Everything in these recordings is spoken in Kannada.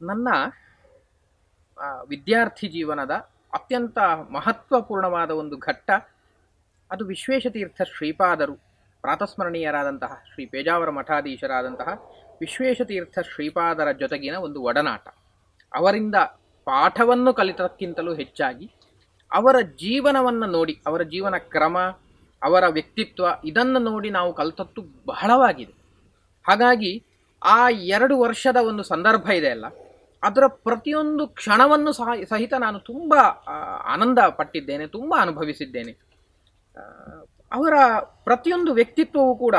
ನನ್ನ ವಿದ್ಯಾರ್ಥಿ ಜೀವನದ ಅತ್ಯಂತ ಮಹತ್ವಪೂರ್ಣವಾದ ಒಂದು ಘಟ್ಟ, ಅದು ವಿಶ್ವೇಶತೀರ್ಥ ಶ್ರೀಪಾದರು, ಪ್ರಾತಸ್ಮರಣೀಯರಾದಂತಹ ಶ್ರೀ ಪೇಜಾವರ ಮಠಾಧೀಶರಾದಂತಹ ವಿಶ್ವೇಶತೀರ್ಥ ಶ್ರೀಪಾದರ ಜೊತೆಗಿನ ಒಂದು ಒಡನಾಟ. ಅವರಿಂದ ಪಾಠವನ್ನು ಕಲಿತಕ್ಕಿಂತಲೂ ಹೆಚ್ಚಾಗಿ ಅವರ ಜೀವನವನ್ನು ನೋಡಿ, ಅವರ ಜೀವನ ಕ್ರಮ, ಅವರ ವ್ಯಕ್ತಿತ್ವ, ಇದನ್ನು ನೋಡಿ ನಾವು ಕಲಿತದ್ದು ಬಹಳವಾಗಿದೆ. ಹಾಗಾಗಿ ಆ ಎರಡು ವರ್ಷದ ಒಂದು ಸಂದರ್ಭ ಇದೆ ಅಲ್ಲ ಅದರ ಪ್ರತಿಯೊಂದು ಕ್ಷಣವನ್ನು ಸಹ, ಸಹಿತ ನಾನು ತುಂಬ ಆನಂದ ಪಟ್ಟಿದ್ದೇನೆ ತುಂಬ ಅನುಭವಿಸಿದ್ದೇನೆ. ಅವರ ಪ್ರತಿಯೊಂದು ವ್ಯಕ್ತಿತ್ವವು ಕೂಡ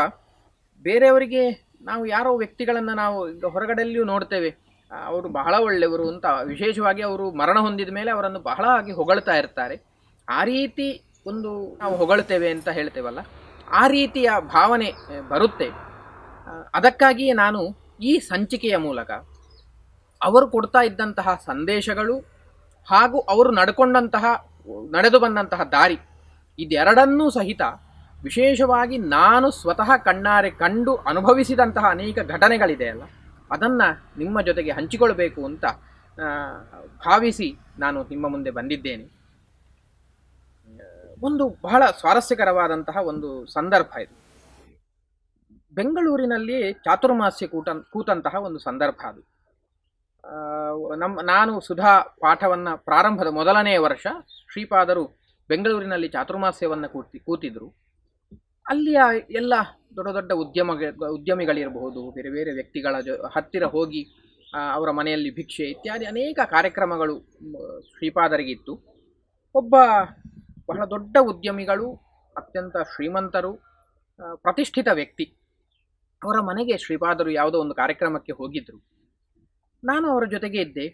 ಬೇರೆಯವರಿಗೆ ನಾವು ಯಾರೋ ವ್ಯಕ್ತಿಗಳನ್ನು ನಾವು ಈಗ ಹೊರಗಡೆಯಲ್ಲಿಯೂ ನೋಡ್ತೇವೆ. ಅವರು ಬಹಳ ಒಳ್ಳೆಯವರು ಅಂತ ವಿಶೇಷವಾಗಿ ಅವರು ಮರಣ ಹೊಂದಿದ ಮೇಲೆ ಅವರನ್ನು ಬಹಳ ಆಗಿ ಹೊಗಳ್ತಾ ಇರ್ತಾರೆ. ಆ ರೀತಿ ಒಂದು ನಾವು ಹೊಗಳ್ತೇವೆ ಅಂತ ಹೇಳ್ತೇವಲ್ಲ, ಆ ರೀತಿಯ ಭಾವನೆ ಬರುತ್ತೆ. ಅದಕ್ಕಾಗಿಯೇ ನಾನು ಈ ಸಂಚಿಕೆಯ ಮೂಲಕ ಅವರು ಕೊಡ್ತಾ ಇದ್ದಂತಹ ಸಂದೇಶಗಳು ಹಾಗೂ ಅವರು ನಡ್ಕೊಂಡಂತಹ, ನಡೆದು ಬಂದಂತಹ ದಾರಿ, ಇದೆರಡನ್ನೂ ಸಹಿತ ವಿಶೇಷವಾಗಿ ನಾನು ಸ್ವತಃ ಕಣ್ಣಾರೆ ಕಂಡು ಅನುಭವಿಸಿದಂತಹ ಅನೇಕ ಘಟನೆಗಳಿದೆ ಅಲ್ಲ? ಅದನ್ನು ನಿಮ್ಮ ಜೊತೆಗೆ ಹಂಚಿಕೊಳ್ಬೇಕು ಅಂತ ಭಾವಿಸಿ ನಾನು ನಿಮ್ಮ ಮುಂದೆ ಬಂದಿದ್ದೇನೆ. ಒಂದು ಬಹಳ ಸ್ವಾರಸ್ಯಕರವಾದಂತಹ ಒಂದು ಸಂದರ್ಭ ಇದು. ಬೆಂಗಳೂರಿನಲ್ಲಿ ಚಾತುರ್ಮಾಸ್ಯ ಕೂಟ ಕೂತಂತಹ ಒಂದು ಸಂದರ್ಭ ಅದು. ನಮ್ಮ ನಾನು ಸುಧಾ ಪಾಠವನ್ನು ಪ್ರಾರಂಭದ ಮೊದಲನೆಯ ವರ್ಷ ಶ್ರೀಪಾದರು ಬೆಂಗಳೂರಿನಲ್ಲಿ ಚಾತುರ್ಮಾಸ್ಯವನ್ನು ಕೂತಿ ಕೂತಿದ್ರು. ಅಲ್ಲಿಯ ಎಲ್ಲ ದೊಡ್ಡ ದೊಡ್ಡ ಉದ್ಯಮ ಉದ್ಯಮಿಗಳಿರಬಹುದು, ಬೇರೆ ಬೇರೆ ವ್ಯಕ್ತಿಗಳ ಜೊ, ಹತ್ತಿರ ಹೋಗಿ ಅವರ ಮನೆಯಲ್ಲಿ ಭಿಕ್ಷೆ ಇತ್ಯಾದಿ ಅನೇಕ ಕಾರ್ಯಕ್ರಮಗಳು ಶ್ರೀಪಾದರಿಗಿತ್ತು. ಒಬ್ಬ ಬಹಳ ದೊಡ್ಡ ಉದ್ಯಮಿಗಳು, ಅತ್ಯಂತ ಶ್ರೀಮಂತರು ಪ್ರತಿಷ್ಠಿತ ವ್ಯಕ್ತಿ. ಅವರ ಮನೆಗೆ ಶ್ರೀಪಾದರು ಯಾವುದೋ ಒಂದು ಕಾರ್ಯಕ್ರಮಕ್ಕೆ ಹೋಗಿದ್ದರು ನಾನು ಅವರ ಜೊತೆಗೆ ಇದ್ದೆ.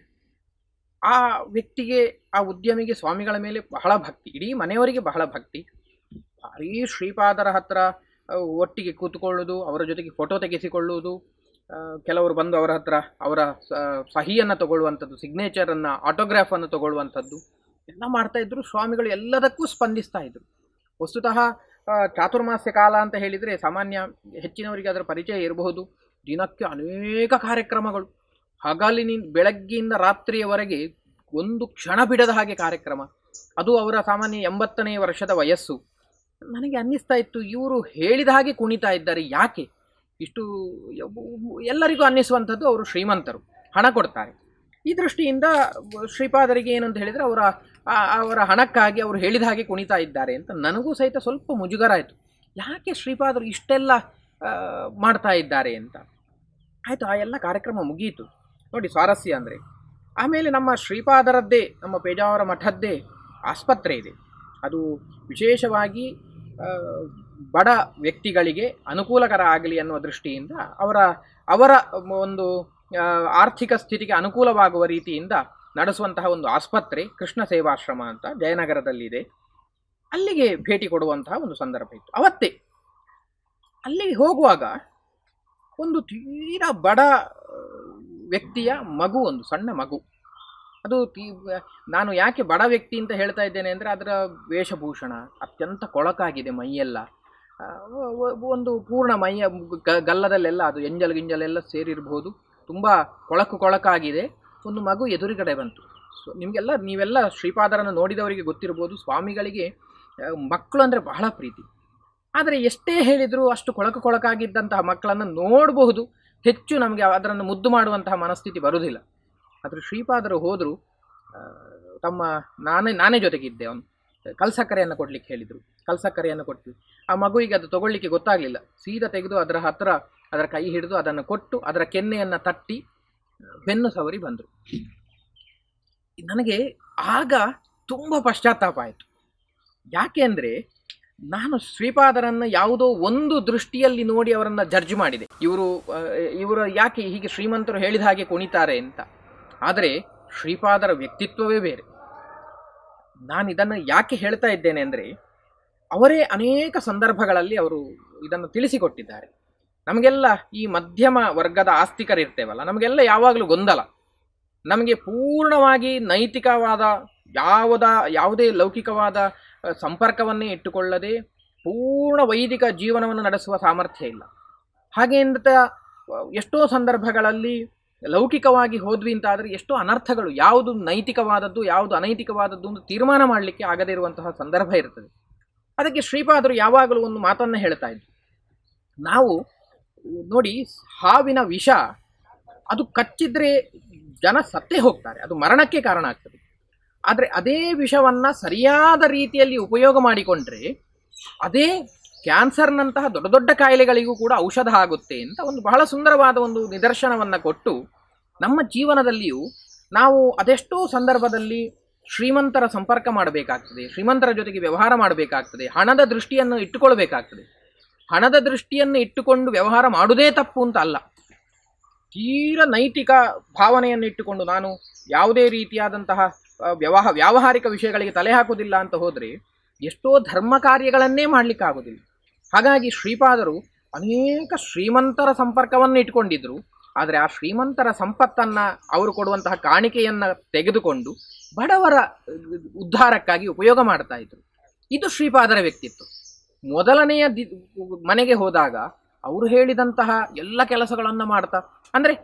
ಆ ವ್ಯಕ್ತಿಗೆ, ಆ ಉದ್ಯಮಿಗೆ, ಸ್ವಾಮಿಗಳ ಮೇಲೆ ಬಹಳ ಭಕ್ತಿ, ಇಡೀ ಮನೆಯವರಿಗೆ ಬಹಳ ಭಕ್ತಿ. ಭಾರೀ ಶ್ರೀಪಾದರ ಹತ್ರ ಒಟ್ಟಿಗೆ ಕೂತ್ಕೊಳ್ಳೋದು, ಅವರ ಜೊತೆಗೆ ಫೋಟೋ ತೆಗೆಸಿಕೊಳ್ಳುವುದು ಕೆಲವರು ಬಂದು ಅವರ ಹತ್ರ ಅವರ ಸಹಿಯನ್ನು ತಗೊಳ್ಳುವಂಥದ್ದು ಸಿಗ್ನೇಚರನ್ನು ಆಟೋಗ್ರಾಫನ್ನು ತಗೊಳ್ಳುವಂಥದ್ದು, ಎಲ್ಲ ಮಾಡ್ತಾ ಸ್ವಾಮಿಗಳು ಎಲ್ಲದಕ್ಕೂ ಸ್ಪಂದಿಸ್ತಾ ಇದ್ರು. ವಸ್ತುತಃ ಚಾತುರ್ಮಾಸ್ಯ ಕಾಲ ಅಂತ ಹೇಳಿದರೆ ಸಾಮಾನ್ಯ ಹೆಚ್ಚಿನವರಿಗೆ ಅದರ ಪರಿಚಯ ಇರಬಹುದು. ದಿನಕ್ಕೆ ಅನೇಕ ಕಾರ್ಯಕ್ರಮಗಳು. ಹಗಲಿನಿಂದ ಬೆಳಗ್ಗೆಯಿಂದ ರಾತ್ರಿಯವರೆಗೆ ಒಂದು ಕ್ಷಣ ಬಿಡದ ಹಾಗೆ ಕಾರ್ಯಕ್ರಮ. ಅದು ಅವರ ಸಾಮಾನ್ಯ ಎಂಬತ್ತನೇ ವರ್ಷದ ವಯಸ್ಸು. ನನಗೆ ಅನ್ನಿಸ್ತಾ ಇತ್ತು, ಇವರು ಹೇಳಿದ ಹಾಗೆ ಕುಣಿತಾ ಇದ್ದಾರೆ, ಯಾಕೆ? ಇಷ್ಟು ಎಲ್ಲರಿಗೂ ಅನ್ನಿಸುವಂಥದ್ದು ಅವರು ಶ್ರೀಮಂತರು, ಹಣ ಕೊಡ್ತಾರೆ. ಈ ದೃಷ್ಟಿಯಿಂದ ಶ್ರೀಪಾದರಿಗೆ ಏನಂತ ಹೇಳಿದರೆ ಅವರ ಅವರ ಹಣಕ್ಕಾಗಿ ಅವರು ಹೇಳಿದ ಹಾಗೆ ಕುಣಿತಾ ಇದ್ದಾರೆ ಅಂತ ನನಗೂ ಸಹಿತ ಸ್ವಲ್ಪ ಮುಜುಗರ ಆಯಿತು. ಯಾಕೆ ಶ್ರೀಪಾದರು ಇಷ್ಟೆಲ್ಲ ಮಾಡ್ತಾ ಇದ್ದಾರೆ ಅಂತ? ಆಯಿತು, ಆ ಎಲ್ಲ ಕಾರ್ಯಕ್ರಮ ಮುಗಿಯಿತು ನೋಡಿ ಸ್ವಾರಸ್ಯ ಅಂದರೆ. ಆಮೇಲೆ ನಮ್ಮ ಶ್ರೀಪಾದರದ್ದೇ, ನಮ್ಮ ಪೇಜಾವರ ಮಠದ್ದೇ ಆಸ್ಪತ್ರೆ ಇದೆ. ಅದು ವಿಶೇಷವಾಗಿ ಬಡ ವ್ಯಕ್ತಿಗಳಿಗೆ ಅನುಕೂಲಕರ ಆಗಲಿ ಅನ್ನುವ ದೃಷ್ಟಿಯಿಂದ ಅವರ ಅವರ ಒಂದು ಆರ್ಥಿಕ ಸ್ಥಿತಿಗೆ ಅನುಕೂಲವಾಗುವ ರೀತಿಯಿಂದ ನಡೆಸುವಂತಹ ಒಂದು ಆಸ್ಪತ್ರೆ ಕೃಷ್ಣ ಸೇವಾಶ್ರಮ ಅಂತ ಜಯನಗರದಲ್ಲಿದೆ. ಅಲ್ಲಿಗೆ ಭೇಟಿ ಕೊಡುವಂತಹ ಒಂದು ಸಂದರ್ಭ ಇತ್ತು. ಅವತ್ತೇ ಅಲ್ಲಿಗೆ ಹೋಗುವಾಗ ಒಂದು ತೀರಾ ಬಡ ವ್ಯಕ್ತಿಯ ಮಗು ಒಂದು, ಸಣ್ಣ ಮಗು. ಅದು ನಾನು ಯಾಕೆ ಬಡ ವ್ಯಕ್ತಿ ಅಂತ ಹೇಳ್ತಾ ಇದ್ದೇನೆ ಅಂದರೆ ಅದರ ವೇಷಭೂಷಣ ಅತ್ಯಂತ ಕೊಳಕಾಗಿದೆ ಮೈಯೆಲ್ಲ. ಒಂದು ಪೂರ್ಣ ಮೈಯ ಗಲ್ಲದಲ್ಲೆಲ್ಲ ಅದು ಎಂಜಲ್ ಗಿಂಜಲೆಲ್ಲ ಸೇರಿರಬಹುದು ತುಂಬ ಕೊಳಕು ಕೊಳಕಾಗಿದೆ. ಒಂದು ಮಗು ಎದುರುಗಡೆ ಬಂತು. ಸೊ, ನಿಮಗೆಲ್ಲ, ನೀವೆಲ್ಲ ಶ್ರೀಪಾದರನ್ನು ನೋಡಿದವರಿಗೆ ಗೊತ್ತಿರ್ಬೋದು, ಸ್ವಾಮಿಗಳಿಗೆ ಮಕ್ಕಳು ಅಂದರೆ ಬಹಳ ಪ್ರೀತಿ. ಆದರೆ ಎಷ್ಟೇ ಹೇಳಿದರೂ ಅಷ್ಟು ಕೊಳಕು ಕೊಳಕಾಗಿದ್ದಂತಹ ಮಕ್ಕಳನ್ನು ನೋಡಬಹುದು. ಹೆಚ್ಚು ನಮಗೆ ಅದರನ್ನು ಮುದ್ದು ಮಾಡುವಂತಹ ಮನಸ್ಥಿತಿ ಬರುವುದಿಲ್ಲ. ಆದರೆ ಶ್ರೀಪಾದರು ಹೋದರು ತಮ್ಮ ನಾನೇ ನಾನೇ ಜೊತೆಗಿದ್ದೆ. ಅವನು ಕಲ್ಸಕ್ಕರೆಯನ್ನು ಕೊಡ್ಲಿಕ್ಕೆ ಹೇಳಿದರು. ಕಲ್ಸಕ್ಕರೆಯನ್ನು ಕೊಟ್ಟು ಆ ಮಗುವಿಗೆ ಅದು ತಗೊಳ್ಳಿಕ್ಕೆ ಗೊತ್ತಾಗಲಿಲ್ಲ. ಸೀದಾ ತೆಗೆದು ಅದರ ಹತ್ತಿರ ಅದರ ಕೈ ಹಿಡಿದು ಅದನ್ನು ಕೊಟ್ಟು ಅದರ ಕೆನ್ನೆಯನ್ನು ತಟ್ಟಿ, ಬೆನ್ನು ಸವರಿ ಬಂದರು. ನನಗೆ ಆಗ ತುಂಬ ಪಶ್ಚಾತ್ತಾಪ ಆಯಿತು. ಯಾಕೆ ಅಂದರೆ ನಾನು ಶ್ರೀಪಾದರನ್ನು ಯಾವುದೋ ಒಂದು ದೃಷ್ಟಿಯಲ್ಲಿ ನೋಡಿ ಅವರನ್ನು ಜಡ್ಜ್ ಮಾಡಿದೆ. ಇವರು ಇವರು ಯಾಕೆ ಹೀಗೆ ಶ್ರೀಮಂತರು ಹೇಳಿದ ಹಾಗೆ ಕುಣಿತಾರೆ ಅಂತ. ಆದರೆ ಶ್ರೀಪಾದರ ವ್ಯಕ್ತಿತ್ವವೇ ಬೇರೆ. ನಾನು ಇದನ್ನು ಯಾಕೆ ಹೇಳ್ತಾ ಇದ್ದೇನೆ ಅಂದರೆ, ಅವರೇ ಅನೇಕ ಸಂದರ್ಭಗಳಲ್ಲಿ ಅವರು ಇದನ್ನು ತಿಳಿಸಿಕೊಟ್ಟಿದ್ದಾರೆ. ನಮಗೆಲ್ಲ ಈ ಮಧ್ಯಮ ವರ್ಗದ ಆಸ್ತಿಕರಿರ್ತೇವಲ್ಲ, ನಮಗೆಲ್ಲ ಯಾವಾಗಲೂ ಗೊಂದಲ. ನಮಗೆ ಪೂರ್ಣವಾಗಿ ನೈತಿಕವಾದ, ಯಾವುದ, ಯಾವುದೇ ಲೌಕಿಕವಾದ ಸಂಪರ್ಕವನ್ನೇ ಇಟ್ಟುಕೊಳ್ಳದೆ ಪೂರ್ಣ ವೈದಿಕ ಜೀವನವನ್ನು ನಡೆಸುವ ಸಾಮರ್ಥ್ಯ ಇಲ್ಲ. ಹಾಗೆ ಎಷ್ಟೋ ಸಂದರ್ಭಗಳಲ್ಲಿ ಲೌಕಿಕವಾಗಿ ಹೋದ್ವಿ ಅಂತಾದರೆ ಎಷ್ಟೋ ಅನರ್ಥಗಳು, ಯಾವುದು ನೈತಿಕವಾದದ್ದು, ಯಾವುದು ಅನೈತಿಕವಾದದ್ದು ಅಂತ ತೀರ್ಮಾನ ಮಾಡಲಿಕ್ಕೆ ಆಗದೇ ಇರುವಂತಹ ಸಂದರ್ಭ ಇರ್ತದೆ. ಅದಕ್ಕೆ ಶ್ರೀಪಾದರು ಯಾವಾಗಲೂ ಒಂದು ಮಾತನ್ನು ಹೇಳ್ತಾ ಇದ್ರು. ನಾವು ನೋಡಿ, ಹಾವಿನ ವಿಷ, ಅದು ಕಚ್ಚಿದ್ರೆ ಜನ ಸತ್ತೇ ಹೋಗ್ತಾರೆ, ಅದು ಮರಣಕ್ಕೆ ಕಾರಣ ಆಗ್ತದೆ. ಆದರೆ ಅದೇ ವಿಷವನ್ನು ಸರಿಯಾದ ರೀತಿಯಲ್ಲಿ ಉಪಯೋಗ ಮಾಡಿಕೊಂಡ್ರೆ ಅದೇ ಕ್ಯಾನ್ಸರ್ನಂತಹ ದೊಡ್ಡ ದೊಡ್ಡ ಕಾಯಿಲೆಗಳಿಗೂ ಕೂಡ ಔಷಧ ಆಗುತ್ತೆ ಅಂತ ಒಂದು ಬಹಳ ಸುಂದರವಾದ ಒಂದು ನಿದರ್ಶನವನ್ನು ಕೊಟ್ಟು ನಮ್ಮ ಜೀವನದಲ್ಲಿಯೂ ನಾವು ಅದೆಷ್ಟೋ ಸಂದರ್ಭದಲ್ಲಿ ಶ್ರೀಮಂತರ ಸಂಪರ್ಕ ಮಾಡಬೇಕಾಗ್ತದೆ, ಶ್ರೀಮಂತರ ಜೊತೆಗೆ ವ್ಯವಹಾರ ಮಾಡಬೇಕಾಗ್ತದೆ, ಹಣದ ದೃಷ್ಟಿಯನ್ನು ಇಟ್ಟುಕೊಳ್ಬೇಕಾಗ್ತದೆ ಹಣದ ದೃಷ್ಟಿಯನ್ನು ಇಟ್ಟುಕೊಂಡು ವ್ಯವಹಾರ ಮಾಡುವುದೇ ತಪ್ಪು ಅಂತ ಅಲ್ಲ. ತೀರ ನೈತಿಕ ಭಾವನೆಯನ್ನು ಇಟ್ಟುಕೊಂಡು ನಾನು ಯಾವುದೇ ರೀತಿಯಾದಂತಹ ವ್ಯವಹ, ವ್ಯಾವಹಾರಿಕ ವಿಷಯಗಳಿಗೆ ತಲೆ ಹಾಕುವುದಿಲ್ಲ ಅಂತ ಹೋದರೆ ಎಷ್ಟೋ ಧರ್ಮ ಕಾರ್ಯಗಳನ್ನೇ ಮಾಡಲಿಕ್ಕಾಗೋದಿಲ್ಲ ಹಾಗಾಗಿ ಶ್ರೀಪಾದರು ಅನೇಕ ಶ್ರೀಮಂತರ ಸಂಪರ್ಕವನ್ನು ಇಟ್ಕೊಂಡಿದ್ದರು ಆದರೆ ಆ ಶ್ರೀಮಂತರ ಸಂಪತ್ತನ್ನು ಅವರು ಕೊಡುವಂತಹ ಕಾಣಿಕೆಯನ್ನು ತೆಗೆದುಕೊಂಡು ಬಡವರ ಉದ್ಧಾರಕ್ಕಾಗಿ ಉಪಯೋಗ ಮಾಡ್ತಾ ಇದ್ರು. ಇದು ಶ್ರೀಪಾದರ ವ್ಯಕ್ತಿತ್ವ. ಮೊದಲನೆಯ ದಿ, ಮನೆಗೆ ಹೋದಾಗ ಅವರು ಹೇಳಿದಂತಹ ಎಲ್ಲ ಕೆಲಸಗಳನ್ನು ಮಾಡ್ತಾ, ಅಂದರೆ,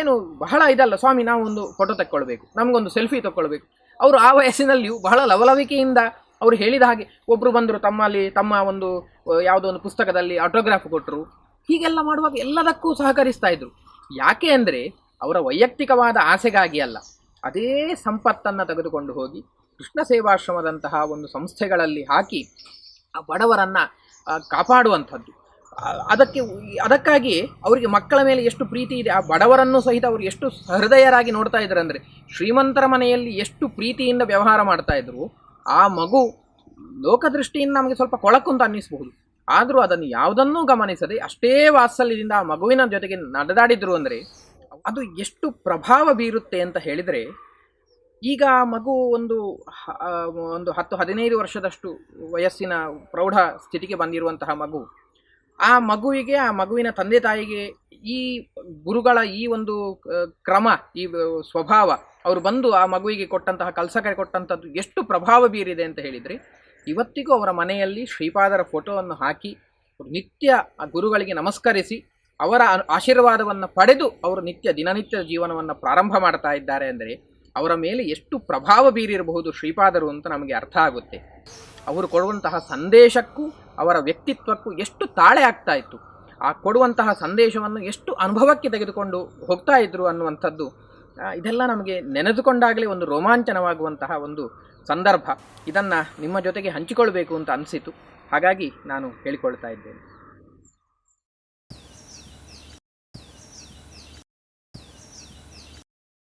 ಏನು, ಬಹಳ ಇದಲ್ಲ, ಸ್ವಾಮಿ ನಾವು ಒಂದು ಫೋಟೋ ತಕ್ಕೊಳ್ಬೇಕು, ನಮಗೊಂದು ಸೆಲ್ಫಿ ತಕ್ಕೊಳ್ಬೇಕು. ಅವರು ಆ ವಯಸ್ಸಿನಲ್ಲಿಯೂ ಬಹಳ ಲವಲವಿಕೆಯಿಂದ ಅವರು ಹೇಳಿದ ಹಾಗೆ ಒಬ್ಬರು ಬಂದರು ತಮ್ಮಲ್ಲಿ, ತಮ್ಮ ಒಂದು ಯಾವುದೋ ಒಂದು ಪುಸ್ತಕದಲ್ಲಿ ಆಟೋಗ್ರಾಫ್ ಕೊಟ್ಟರು ಹೀಗೆಲ್ಲ ಮಾಡುವಾಗ ಎಲ್ಲದಕ್ಕೂ ಸಹಕರಿಸ್ತಾ ಇದ್ರು. ಯಾಕೆ ಅಂದರೆ, ಅವರ ವೈಯಕ್ತಿಕವಾದ ಆಸೆಗಾಗಿ ಅಲ್ಲ, ಅದೇ ಸಂಪತ್ತನ್ನು ತೆಗೆದುಕೊಂಡು ಹೋಗಿ, ಕೃಷ್ಣ ಸೇವಾಶ್ರಮದಂತಹ ಒಂದು ಸಂಸ್ಥೆಗಳಲ್ಲಿ ಹಾಕಿ, ಆ ಬಡವರನ್ನು ಕಾಪಾಡುವಂಥದ್ದು. ಅದಕ್ಕೆ ಅದಕ್ಕಾಗಿ ಅವರಿಗೆ ಮಕ್ಕಳ ಮೇಲೆ ಎಷ್ಟು ಪ್ರೀತಿ ಇದೆ, ಆ ಬಡವರನ್ನು ಸಹಿತ ಅವರು ಎಷ್ಟು ಹೃದಯರಾಗಿ ನೋಡ್ತಾ ಇದ್ದಾರೆ ಅಂದರೆ ಶ್ರೀಮಂತರ ಮನೆಯಲ್ಲಿ ಎಷ್ಟು ಪ್ರೀತಿಯಿಂದ ವ್ಯವಹಾರ ಮಾಡ್ತಾ ಇದ್ರು, ಆ ಮಗು ಲೋಕದೃಷ್ಟಿಯಿಂದ ನಮಗೆ ಸ್ವಲ್ಪ ಕೊಳಕು ಅಂತ ಅನ್ನಿಸಬಹುದು. ಆದರೂ ಅದನ್ನು ಯಾವುದನ್ನೂ ಗಮನಿಸದೆ ಅಷ್ಟೇ ವಾತ್ಸಲ್ಯದಿಂದ ಆ ಮಗುವಿನ ಜೊತೆಗೆ ನಡೆದಾಡಿದ್ರು ಅಂದರೆ ಅದು ಎಷ್ಟು ಪ್ರಭಾವ ಬೀರುತ್ತೆ ಅಂತ ಹೇಳಿದರೆ ಈಗ ಆ ಮಗು ಒಂದು ಒಂದು ಹತ್ತು ಹದಿನೈದು ವರ್ಷದಷ್ಟು ವಯಸ್ಸಿನ ಪ್ರೌಢ ಸ್ಥಿತಿಗೆ ಬಂದಿರುವಂತಹ ಮಗು ಆ ಮಗುವಿಗೆ, ಆ ಮಗುವಿನ ತಂದೆ ತಾಯಿಗೆ ಈ ಗುರುಗಳ ಈ ಒಂದು ಕ್ರಮ, ಈ ಸ್ವಭಾವ ಅವರು ಬಂದು ಆ ಮಗುವಿಗೆ ಕೊಟ್ಟಂತಹ ಕಲ್ಸಕ್ಕೆ ಕೊಟ್ಟಂಥದ್ದು ಎಷ್ಟು ಪ್ರಭಾವ ಬೀರಿದೆ ಅಂತ ಹೇಳಿದರೆ, ಇವತ್ತಿಗೂ ಅವರ ಮನೆಯಲ್ಲಿ ಶ್ರೀಪಾದರ ಫೋಟೋವನ್ನು ಹಾಕಿ ನಿತ್ಯ ಆ ಗುರುಗಳಿಗೆ ನಮಸ್ಕರಿಸಿ ಅವರ ಆಶೀರ್ವಾದವನ್ನು ಪಡೆದು ಅವರು ನಿತ್ಯ ದಿನನಿತ್ಯ ಜೀವನವನ್ನು ಪ್ರಾರಂಭ ಮಾಡ್ತಾ ಇದ್ದಾರೆ ಅಂದರೆ ಅವರ ಮೇಲೆ ಎಷ್ಟು ಪ್ರಭಾವ ಬೀರಿರಬಹುದು ಶ್ರೀಪಾದರು ಅಂತ ನಮಗೆ ಅರ್ಥ ಆಗುತ್ತೆ. ಅವರು ಕೊಡುವಂತಹ ಸಂದೇಶಕ್ಕೂ, ಅವರ ವ್ಯಕ್ತಿತ್ವಕ್ಕೂ ಎಷ್ಟು ತಾಳೆ ಆಗ್ತಾ ಇತ್ತು. ಆ ಕೊಡುವಂತಹ ಸಂದೇಶವನ್ನು ಎಷ್ಟು ಅನುಭವಕ್ಕೆ ತೆಗೆದುಕೊಂಡು ಹೋಗ್ತಾ ಇದ್ರು ಅನ್ನುವಂಥದ್ದು ಇದೆಲ್ಲ ನಮಗೆ ನೆನೆದುಕೊಂಡಾಗಲೇ ಒಂದು ರೋಮಾಂಚನವಾಗುವಂತಹ ಒಂದು ಸಂದರ್ಭ. ಇದನ್ನು ನಿಮ್ಮ ಜೊತೆಗೆ ಹಂಚಿಕೊಳ್ಬೇಕು ಅಂತ ಅನಿಸಿತು. ಹಾಗಾಗಿ ನಾನು ಹೇಳಿಕೊಳ್ತಾ ಇದ್ದೇನೆ.